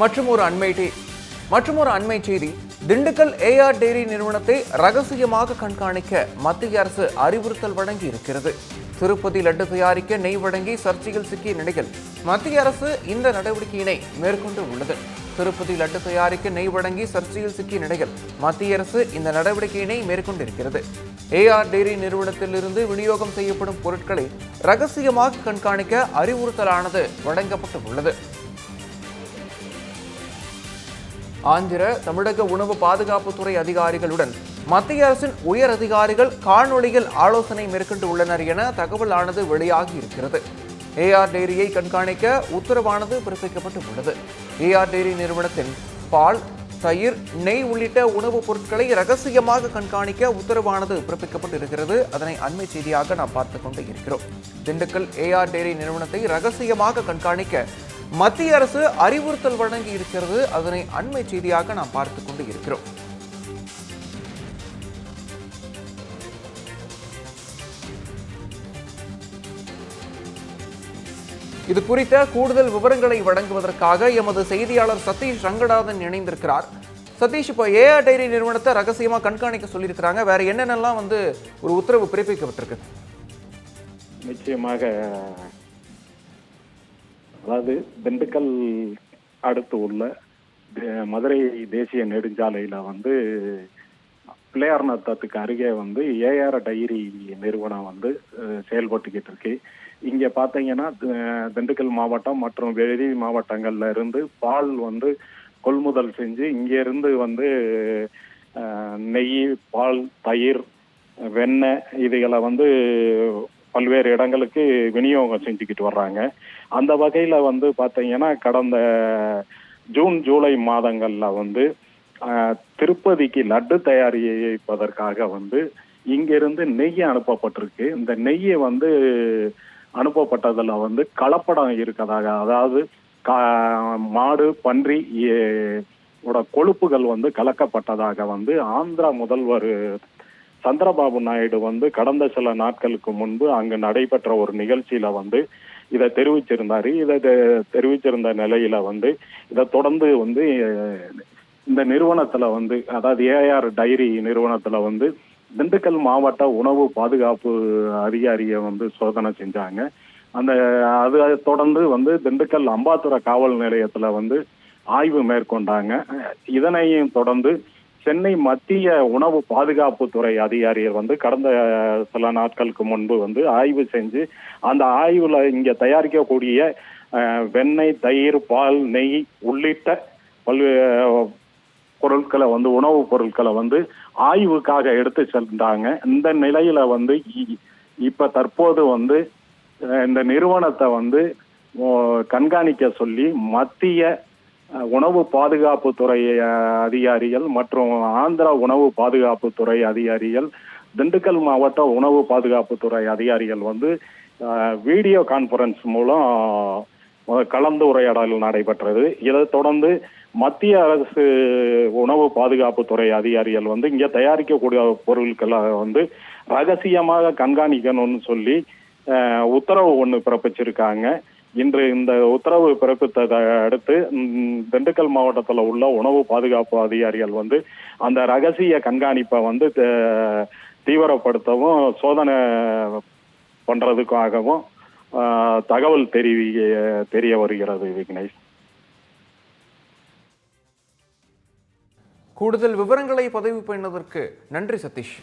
மற்றும் ஒரு அண்மை மற்றும் ஒரு அண்மை செய்தி. திண்டுக்கல் ஏஆர் டெய்ரி நிறுவனத்தை ரகசியமாக கண்காணிக்க மத்திய அரசு அறிவுறுத்தல் வழங்கி இருக்கிறது. திருப்பதி லட்டு தயாரிக்க நெய் வழங்கி சர்ச்சையில் சிக்கிய நிலையில் மத்திய அரசு இந்த நடவடிக்கையினை மேற்கொண்டு உள்ளது. திருப்பதி லட்டு தயாரிக்க நெய் வழங்கி சர்ச்சையில் சிக்கிய நிலையில் மத்திய அரசு இந்த நடவடிக்கையினை மேற்கொண்டிருக்கிறது. ஏஆர் டெய்ரி நிறுவனத்திலிருந்து விநியோகம் செய்யப்படும் பொருட்களை ரகசியமாக கண்காணிக்க அறிவுறுத்தலானது வழங்கப்பட்டு உள்ளது. ஆந்திர தமிழக உணவு பாதுகாப்புத்துறை அதிகாரிகளுடன் மத்திய அரசின் உயர் அதிகாரிகள் காணொலியில் ஆலோசனை மேற்கொண்டு உள்ளனர் என தகவல் ஆனது வெளியாகி இருக்கிறது ஏஆர் டெய்ரியை கண்காணிக்க உத்தரவானது பிறப்பிக்கப்பட்டு உள்ளது ஏஆர் டெய்ரி நிறுவனத்தின் பால் தயிர் நெய் உள்ளிட்ட உணவுப் பொருட்களை ரகசியமாக கண்காணிக்க உத்தரவானது பிறப்பிக்கப்பட்டு இருக்கிறது அதனை அண்மை செய்தியாக நாம் பார்த்து கொண்டு இருக்கிறோம். திண்டுக்கல் ஏஆர் டெய்ரி நிறுவனத்தை ரகசியமாக கண்காணிக்க மத்திய அரசு அறிவுறுத்தல் வழங்கி இருக்கிறது. அதனை அண்மை செய்தியாக நாம் பார்த்து கொண்டு இருக்கிறோம். இது குறித்த கூடுதல் விவரங்களை வழங்குவதற்காக எமது செய்தியாளர் சதீஷ் ரங்கநாதன் இணைந்திருக்கிறார். சதீஷ் இப்போ ஏஆர் டைரி நிறுவனத்தை ரகசியமாக கண்காணிக்க சொல்லியிருக்கிறாங்க. வேற என்னென்னலாம் வந்து ஒரு உத்தரவு பிறப்பிக்கப்பட்டிருக்கு? நிச்சயமாக அதாவது திண்டுக்கல் அடுத்து உள்ள மதுரை தேசிய நெடுஞ்சாலையில் வந்து பிள்ளையார் நத்தத்துக்கு அருகே வந்து ஏஆர் டைரி நிறுவனம் வந்து செயல்பட்டுக்கிட்டு இருக்கு. இங்கே பார்த்தீங்கன்னா திண்டுக்கல் மாவட்டம் மற்றும் வெளி மாவட்டங்கள்ல இருந்து பால் வந்து கொள்முதல் செஞ்சு இங்கேருந்து வந்து நெய் பால் தயிர் வெண்ணெய் இதுகளை வந்து பல்வேறு இடங்களுக்கு விநியோகம் செஞ்சுக்கிட்டு வர்றாங்க. அந்த வகையில் வந்து பார்த்தீங்கன்னா கடந்த ஜூன் ஜூலை மாதங்களில் வந்து திருப்பதிக்கு லட்டு தயாரிப்பதற்காக வந்து இங்கிருந்து நெய் அனுப்பப்பட்டிருக்கு. இந்த நெய்யை வந்து அனுப்பப்பட்டதில் வந்து கலப்படம் இருக்கதாக அதாவது கா- மாடு பன்றி ஓட கொழுப்புகள் வந்து கலக்கப்பட்டதாக வந்து ஆந்திரா முதல்வர் சந்திரபாபு நாயுடு வந்து கடந்த சில நாட்களுக்கு முன்பு அங்கு நடைபெற்ற ஒரு நிகழ்ச்சியில வந்து இதை தெரிவிச்சிருந்தாரு. இதை தெ- தெரிவிச்சிருந்த நிலையில வந்து இதை தொடர்ந்து வந்து இந்த நிறுவனத்துல வந்து அதாவது ஏஆர் டைரி நிறுவனத்துல வந்து திண்டுக்கல் மாவட்ட உணவு பாதுகாப்பு அதிகாரியை வந்து சோதனை செஞ்சாங்க. அந்த அது தொடர்ந்து வந்து திண்டுக்கல் அம்பாத்துறை காவல் நிலையத்துல வந்து ஆய்வு மேற்கொண்டாங்க. இதனையும் தொடர்ந்து சென்னை மத்திய உணவு பாதுகாப்புத்துறை அதிகாரிகள் வந்து கடந்த சில நாட்களுக்கு முன்பு வந்து ஆய்வு செஞ்சு அந்த ஆய்வுல இங்க தயாரிக்கக்கூடிய வெண்ணெய் தயிர் பால் நெய் உள்ளிட்ட பல்வேறு பொருட்களை வந்து உணவுப் பொருட்களை வந்து ஆய்வுக்காக எடுத்து சென்றாங்க. இந்த நிலையில வந்து இ- இப்ப தற்போது வந்து இந்த நிறுவனத்தை வந்து கண்காணிக்க சொல்லி மத்திய உணவு பாதுகாப்புத்துறை துறை அதிகாரிகள் மற்றும் ஆந்திரா உணவு பாதுகாப்புத்துறை அதிகாரிகள் திண்டுக்கல் மாவட்ட உணவு பாதுகாப்புத்துறை அதிகாரிகள் வந்து வீடியோ கான்பரன்ஸ் மூலம் கலந்து கலந்துரையாடல் நடைபெற்றது. இதை தொடர்ந்து மத்திய அரசு உணவு பாதுகாப்புத்துறை அதிகாரிகள் வந்து இங்கே தயாரிக்கக்கூடிய பொருட்களை வந்து ரகசியமாக கண்காணிக்கணும்னு சொல்லி உத்தரவு ஒன்று பிறப்பிச்சிருக்காங்க. இன்று இந்த உத்தரவு பிறப்பித்ததை அடுத்து திண்டுக்கல் மாவட்டத்தில் உள்ள உணவு பாதுகாப்பு அதிகாரிகள் வந்து அந்த ரகசிய கண்காணிப்பை வந்து தீவிரப்படுத்தவும் சோதனை பண்றதுக்காகவும் தகவல் தெரிவி தெரிய வருகிறது விக்னேஷ். கூடுதல் விவரங்களை பதிவு பண்ணதற்கு நன்றி சதீஷ்.